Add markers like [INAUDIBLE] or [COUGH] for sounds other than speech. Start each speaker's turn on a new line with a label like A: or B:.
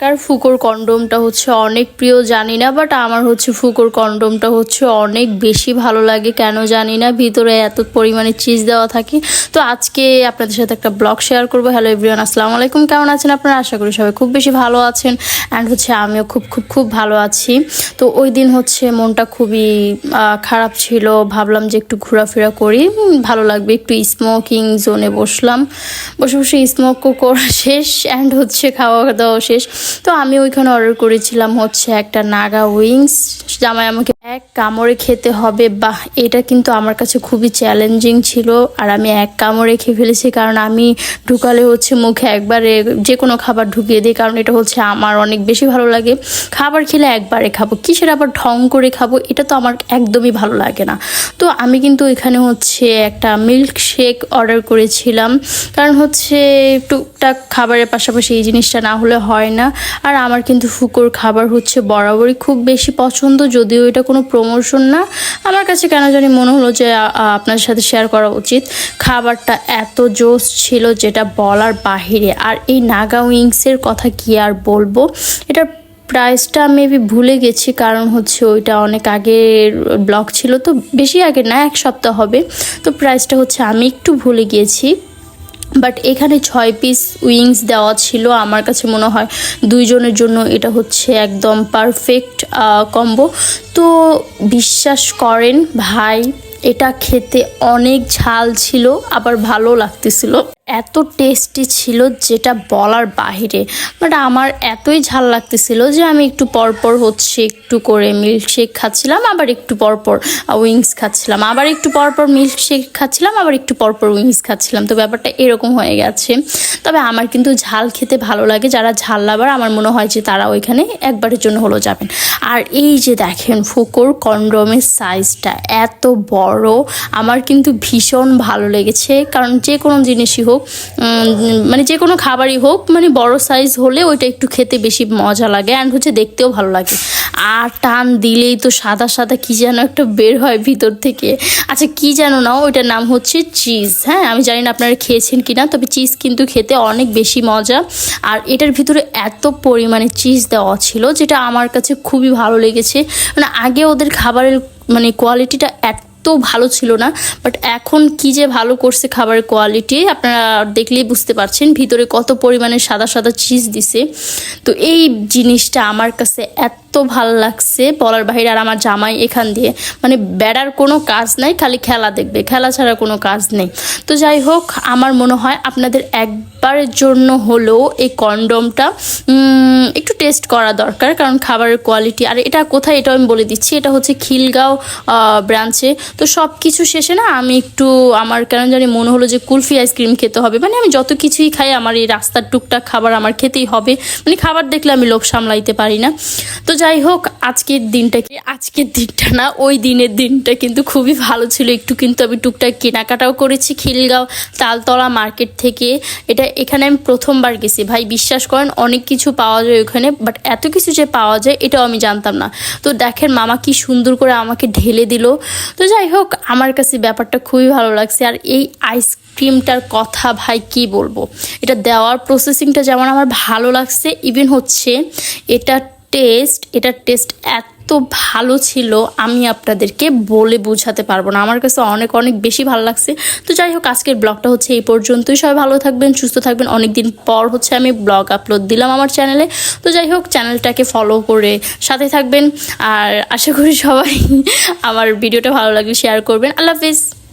A: কার ফুকোর কন্ডোমটা হচ্ছে অনেক প্রিয় জানি না বাট আমার হচ্ছে ফুকোর কন্ডোমটা হচ্ছে অনেক বেশি ভালো লাগে, কেন জানি না। ভিতরে এত পরিমাণে চিজ দেওয়া থাকে। তো আজকে আপনাদের সাথে একটা ব্লগ শেয়ার করব। হ্যালো এভরিওয়ান আসসালামু আলাইকুম। কেমন আছেন আপনারা? আশা করি সবাই খুব বেশি ভালো আছেন। অ্যান্ড হচ্ছে আমিও খুব খুব খুব ভালো আছি। তো ওই দিন হচ্ছে মনটা খুবই খারাপ ছিল। ভাবলাম যে একটু ঘোরাফেরা করি। ভালো লাগবে। একটু স্মোকিং জোনে বসলাম। বসে বসে স্মোকও করা [LAUGHS] শেষ অ্যান্ড হচ্ছে খাওয়া দাওয়া শেষ। তো আমি ওইখানে অর্ডার করেছিলাম হচ্ছে একটা নাগা উইংস জামাই আমাকে এক কামড়ে খেতে হবে। বাহ, এটা কিন্তু আমার কাছে খুবই চ্যালেঞ্জিং ছিল। আর আমি এক কামড়ে খেয়ে ফেলেছি কারণ আমি ঢুকালে হচ্ছে মুখে একবারে যে কোনো খাবার ঢুকিয়ে দিই। কারণ এটা হচ্ছে আমার অনেক বেশি ভালো লাগে। খাবার খেলে একবারে খাব, কিসের আবার ঢং করে খাব, এটা তো আমার একদমই ভালো লাগে না। তো আমি কিন্তু এখানে হচ্ছে একটা মিল্ক শেক অর্ডার করেছিলাম, কারণ হচ্ছে টুকটাক খাবারের পাশাপাশি এই জিনিসটা না হলে হয় না। আর আমার কিন্তু ফুকোর খাবার হচ্ছে বরাবরই খুব বেশি পছন্দ, যদিও এটা কোনো প্রমোশন না। আমার কাছে কেন জানি মনে হলো যে আপনার সাথে শেয়ার করা উচিত। খাবারটা এত জোস ছিল যেটা বলার বাহিরে। আর এই নাগা উইংসের কথা কি আর বলব? এটার প্রাইসটা মেবি ভুলে গেছি, কারণ হচ্ছে ওইটা অনেক আগের ব্লগ ছিল তো, বেশি আগে না, এক সপ্তাহ হবে। তো প্রাইসটা হচ্ছে আমি একটু ভুলে গিয়েছি। বাট এখানে ছয় পিস উইংস দেওয়া ছিল, আমার কাছে মনে হয় দুইজনের জন্য এটা হচ্ছে একদম পারফেক্ট কম্বো তো বিশ্বাস করেন ভাই, এটা খেতে অনেক ঝাল ছিল, আবার ভালো লাগতেছিল। এত টেস্টি ছিল যেটা বলার বাহিরে। বাট আমার এতই ঝাল লাগতেছিল যে আমি একটু পরপর হচ্ছে একটু করে মিল্কশেক খাচ্ছিলাম, আবার একটু পরপর উইংস খাচ্ছিলাম। আবার একটু পরপর মিল্কশেক খাচ্ছিলাম, আবার একটু পরপর উইংস খাচ্ছিলাম। তো ব্যাপারটা এরকম হয়ে গেছে। তবে আমার কিন্তু ঝাল খেতে ভালো লাগে। যারা ঝাল লাভার, আমার মনে হয় যে তারা ওইখানে একবারের জন্য হলো যাবেন। আর এই যে দেখেন ফুকোর কন্ডোমের সাইজটা এত বড়, আমার কিন্তু ভীষণ ভালো লেগেছে। কারণ যে কোনো জিনিসই হোক উম, মানে যে কোনো খাবারই হোক মানে বড় সাইজ হলে ওইটা একটু খেতে বেশি মজা লাগে অ্যান্ড হচ্ছে দেখতেও ভালো লাগে। আর টান দিলেই তো সাদা সাদা কী যেন একটা বের হয় ভিতর থেকে। আচ্ছা কি যেন না ওইটার নাম হচ্ছে চিজ হ্যাঁ? আমি জানি না আপনারা খেয়েছেন কি না তবে চিজ কিন্তু খেতে অনেক বেশি মজা। আর এটার ভিতরে এত পরিমাণে চিজ দেওয়া ছিল যেটা আমার কাছে খুবই ভালো লেগেছে। মানে আগে ওদের খাবারের মানে কোয়ালিটিটা এত ভালো ছিল না বাট এখন কি যে ভালো করছে খাবার কোয়ালিটি আপনারা দেখলেই বুঝতে পারছেন ভিতরে কত পরিমাণে সাদা সাদা চিজ দিছে। তো এই জিনিসটা আমার কাছে এত ভালো লাগছে বলার বাহিরে আর আমার জামাই এখান দিয়ে। মানে বেড়ার কোনো কাজ নাই, খালি খেলা দেখবে। খেলা ছাড়া কোনো কাজ নেই। তো যাই হোক, আমার মনে হয় আপনাদের একবারের জন্য হলেও এই কন্ডমটা একটু টেস্ট করা দরকার। কারণ খাবারের কোয়ালিটি আর এটা কোথায় এটা আমি বলে দিচ্ছি। এটা হচ্ছে খিলগাঁও ব্রাঞ্চে তো সব কিছু শেষে না আমি একটু, আমার কেন জানি মনে হলো যে কুলফি আইসক্রিম খেতে হবে। মানে আমি যত কিছুই খাই, আমার এই রাস্তার টুকটাক খাবার আমার খেতেই হবে। মানে খাবার দেখলে আমি লোভ সামলাইতে পারি না। তো যাই হোক, আজকের দিনটা কি আজকের দিনটা না, ওই দিনের দিনটা কিন্তু খুবই ভালো ছিল। একটু কিন্তু আমি টুকটাক কেনাকাটাও করেছি খিলগাঁও তালতলা মার্কেট থেকে। এটা এখানে আমি প্রথমবার গেছি। ভাই, বিশ্বাস করেন, অনেক কিছু পাওয়া যায় ওখানে বাট এত কিছু যে পাওয়া যায়, এটাও আমি জানতাম না। তো দেখেন, মামা কি সুন্দর করে আমাকে ঢেলে দিল। তো যাই হোক, আমার কাছে ব্যাপারটা খুবই ভালো লাগছে। আর এই আইসক্রিমটার কথা ভাই, কি বলব? এটা দেওয়ার প্রসেসিংটা যেমন আমার ভালো লাগছে ইভেন হচ্ছে, এটা টেস্ট এটার টেস্ট এত ভালো ছিল, আমি আপনাদেরকে বলে বোঝাতে পারব না। আমার কাছে অনেক অনেক বেশি ভালো লাগছে। তো যাই হোক, আজকের ব্লগটা হচ্ছে এই পর্যন্তই। সবাই ভালো থাকবেন, সুস্থ থাকবেন। অনেক দিন পর হচ্ছে আমি ব্লগ আপলোড দিলাম আমার চ্যানেলে তো যাই হোক চ্যানেলটাকে ফলো করে সাথে থাকবেন। আর আশা করি সবাই [LAUGHS] আমার ভিডিওটা ভালো লাগলে শেয়ার করবেন। আল্লাহ হাফিজ।